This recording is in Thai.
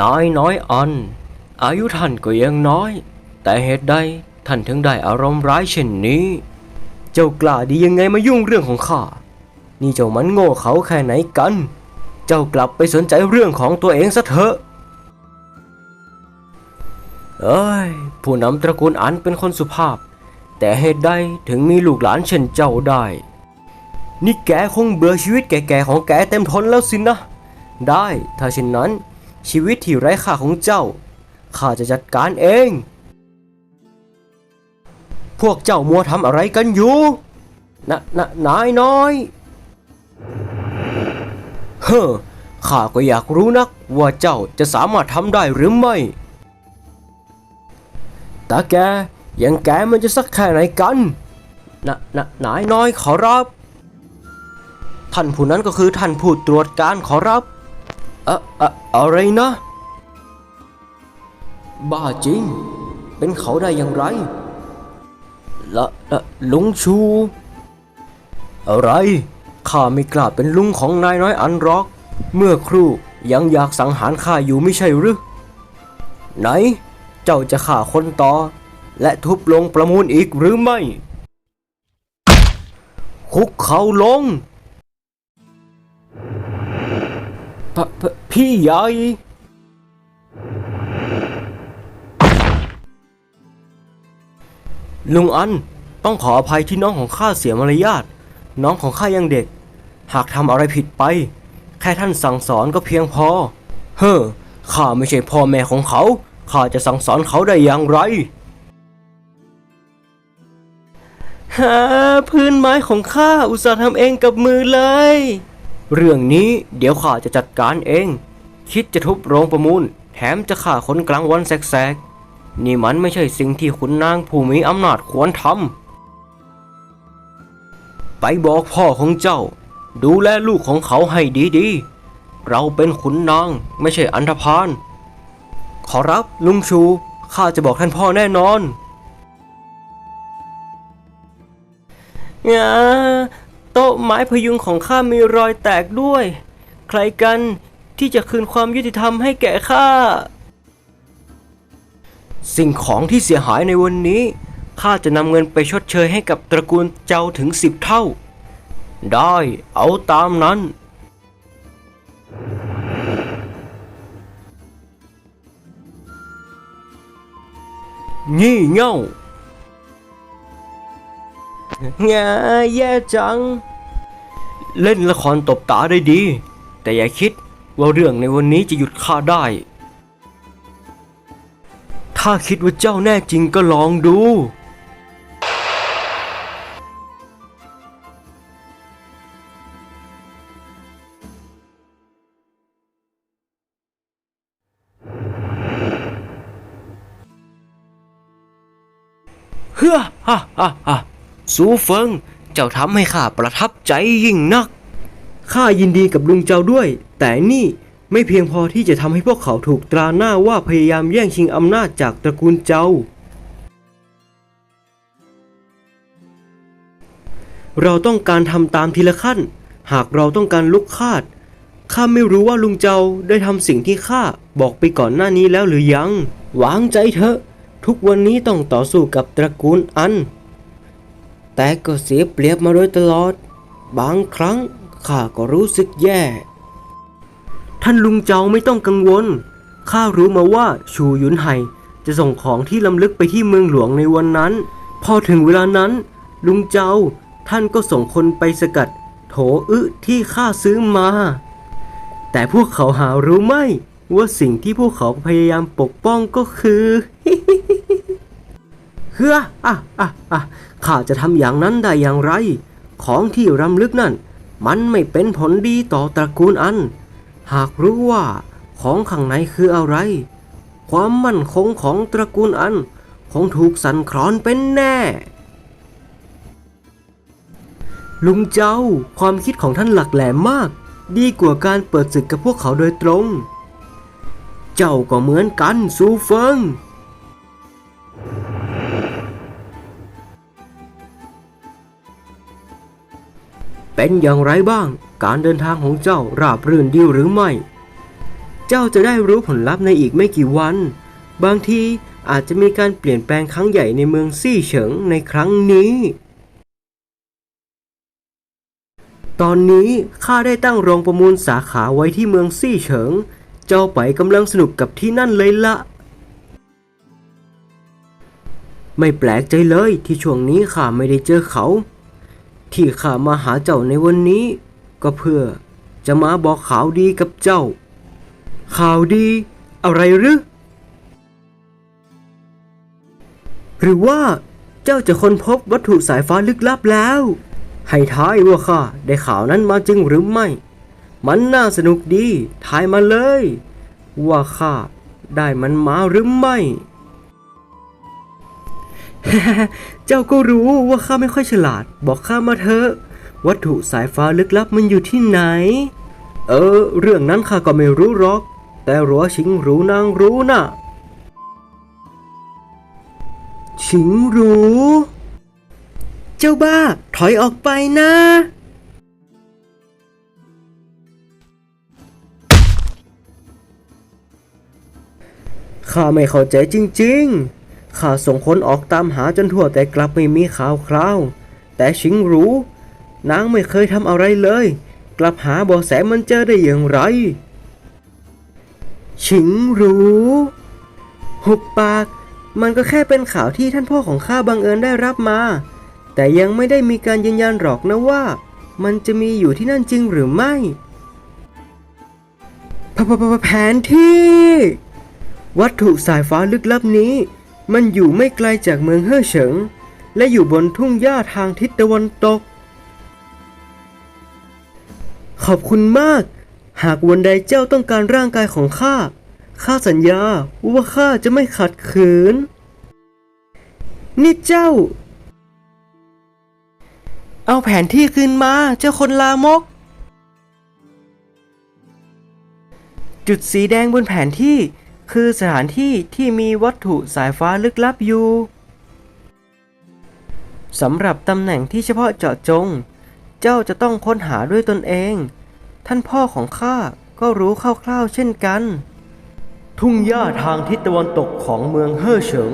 น้อยน้อยอัน อายุท่านก็ยังน้อย แต่เหตุใดท่านถึงได้อารมณ์ร้ายเช่นนี้ เจ้ากล้าดียังไงมายุ่งเรื่องของข้า นี่เจ้ามันโง่เขาแค่ไหนกัน เจ้ากลับไปสนใจเรื่องของตัวเองซะเถอะเอ้ย ผู้นำตระกูลอันเป็นคนสุภาพ แต่เหตุใดถึงมีลูกหลานเช่นเจ้าได้ นี่แกคงเบื่อชีวิตแก่ๆของแกเต็มทนแล้วสินะ ได้ ถ้าเช่นนั้น ชีวิตที่ไร้ค่าของเจ้า ข้าจะจัดการเอง พวกเจ้ามัวทำอะไรกันอยู่นะนะนายน้อย เฮ้อ ข้าก็อยากรู้นักว่าเจ้าจะสามารถทำได้หรือไม่ตาแกอยังแกมันจะสักแค่ไหนกันนะนะนายน้อยขอรับ ท่านผู้นั้นก็คือท่านผู้ตรวจการขอรับ อะอะอะไรนะ บ้าจริง เป็นเขาได้อย่างไรละละลุงชู อะไร ข้าไม่กล้าเป็นลุงของนายน้อยอันหรอก เมื่อครู่ยังอยากสังหารข้าอยู่ไม่ใช่หรือ ไหน เจ้าจะฆ่าคนต่อ และทุบลงประมูลอีกหรือไม่ คุกเขาลงพพ พี่ใหญ่ลุงอันต้องขออภัยที่น้องของข้าเสียมารยาทน้องของข้ายังเด็ก หากทำอะไรผิดไป แค่ท่านสั่งสอนก็เพียงพอ เฮ้อข้าไม่ใช่พ่อแม่ของเขาข้าจะสั่งสอนเขาได้อย่างไรฮะพื้นไม้ของข้าอุตส่าห์ทำเองกับมือเลย เรื่องนี้เดี๋ยวข้าจะจัดการเอง คิดจะทุบโรงประมูล แถมจะฆ่าคนกลางวันแสกๆ นี่มันไม่ใช่สิ่งที่ขุนนางผู้มีอำนาจควรทำ ไปบอกพ่อของเจ้า ดูแลลูกของเขาให้ดีๆ เราเป็นขุนนางไม่ใช่อันธพาล ขอรับลุงชู ข้าจะบอกท่านพ่อแน่นอนงา โต๊ะไม้พยุงของข้ามีรอยแตกด้วย ใครกันที่จะคืนความยุติธรรมให้แก่ข้า สิ่งของที่เสียหายในวันนี้ข้าจะนำเงินไปชดเชยให้กับตระกูลเจ้าถึงสิบเท่า ได้เอาตามนั้น งี่เง่า แงแย่จัง เล่นละครตบตาได้ดี แต่อย่าคิดว่าเรื่องในวันนี้จะหยุดข้าได้ ถ้าคิดว่าเจ้าแน่จริงก็ลองดู เฮ้อฮ่าฮ่าฮ่า สูเฟิง เจ้าทำให้ข้าประทับใจยิ่งนัก ข้ายินดีกับลุงเจ้าด้วย แต่นี่ไม่เพียงพอที่จะทำให้พวกเขาถูกตราหน้าว่าพยายามแย่งชิงอำนาจจากตระกูลเจ้า เราต้องการทำตามทีละขั้น หากเราต้องการลุกคาด ข้าไม่รู้ว่าลุงเจ้าได้ทำสิ่งที่ข้าบอกไปก่อนหน้านี้แล้วหรือยัง วางใจเถอะ ทุกวันนี้ต้องต่อสู้กับตระกูลอัน แต่ก็เสียเปรียบมาโดยตลอด บางครั้งข้าก็รู้สึกแย่ ท่านลุงเจ้าไม่ต้องกังวล ข้ารู้มาว่าชูหยุนไห่จะส่งของที่ล้ำลึกไปที่เมืองหลวงในวันนั้น พอถึงเวลานั้น ลุงเจ้าท่านก็ส่งคนไปสกัด โถอึที่ข้าซื้อมา แต่พวกเขาหารู้ไหม ว่าสิ่งที่พวกเขาพยายามปกป้องก็คือ เฮ้ออะอะอะข้าจะทำอย่างนั้นได้อย่างไร ของที่รำลึกนั่น มันไม่เป็นผลดีต่อตระกูลอัน หากรู้ว่าของข้างในคืออะไร ความมั่นคงของตระกูลอัน คงถูกสั่นคลอนเป็นแน่ ลุงเจ้าความคิดของท่านหลักแหลมมาก ดีกว่าการเปิดศึกกับพวกเขาโดยตรง เจ้าก็เหมือนกันซูเฟิง เป็นอย่างไรบ้าง การเดินทางของเจ้าราบรื่นดีหรือไม่ เจ้าจะได้รู้ผลลัพธ์ในอีกไม่กี่วัน บางทีอาจจะมีการเปลี่ยนแปลงครั้งใหญ่ในเมืองซี่เฉิงในครั้งนี้ ตอนนี้ข้าได้ตั้งโรงประมูลสาขาไว้ที่เมืองซี่เฉิง เจ้าไปกำลังสนุกกับที่นั่นเลยละไม่แปลกใจเลยที่ช่วงนี้ข้าไม่ได้เจอเขา ที่ข้ามาหาเจ้าในวันนี้ ก็เพื่อจะมาบอกข่าวดีกับเจ้า ข่าวดีอะไรหรือ หรือว่าเจ้าจะค้นพบวัตถุสายฟ้าลึกลับแล้ว ให้ท้ายว่าข้าได้ข่าวนั้นมาจริงหรือไม่ มันน่าสนุกดีทายมาเลย ว่าข้าได้มันมาหรือไม่ เจ้าก็รู้ว่าข้าไม่ค่อยฉลาด บอกข้ามาเถอะ วัตถุสายฟ้าลึกลับมันอยู่ที่ไหน เออ เรื่องนั้นข้าก็ไม่รู้หรอก แต่รัวชิงรู้นางรู้นะชิงรู้ เจ้าบ้า ถอยออกไปนะข้าไม่เข้าใจจริง ๆ ข้าส่งคนออกตามหาจนทั่วแต่กลับไม่มีข่าวคราว แต่ชิงรู้ นางไม่เคยทำอะไรเลย กลับหาเบาะแสมันเจอได้อย่างไร ชิงรู้หุบปาก มันก็แค่เป็นข่าวที่ท่านพ่อของข้าบังเอิญได้รับมา แต่ยังไม่ได้มีการยืนยันหรอกนะว่า มันจะมีอยู่ที่นั่นจริงหรือไม่พพพแผนที่ วัตถุสายฟ้าลึกลับนี้ มันอยู่ไม่ไกลจากเมืองเฮ่อเฉิง และอยู่บนทุ่งหญ้าทางทิศตะวันตก ขอบคุณมาก หากวันใดเจ้าต้องการร่างกายของข้า ข้าสัญญาว่าข้าจะไม่ขัดขืน นี่เจ้า เอาแผนที่คืนมาเจ้าคนลามก จุดสีแดงบนแผนที่ คือสถานที่ที่มีวัตถุสายฟ้าลึกลับอยู่สำหรับตำแหน่งที่เฉพาะเจาะจง เจ้าจะต้องค้นหาด้วยตนเอง ท่านพ่อของข้าก็รู้คร่าวๆเช่นกัน ทุ่งหญ้าทางทิศตะวันตกของเมืองเฮ่อเฉิง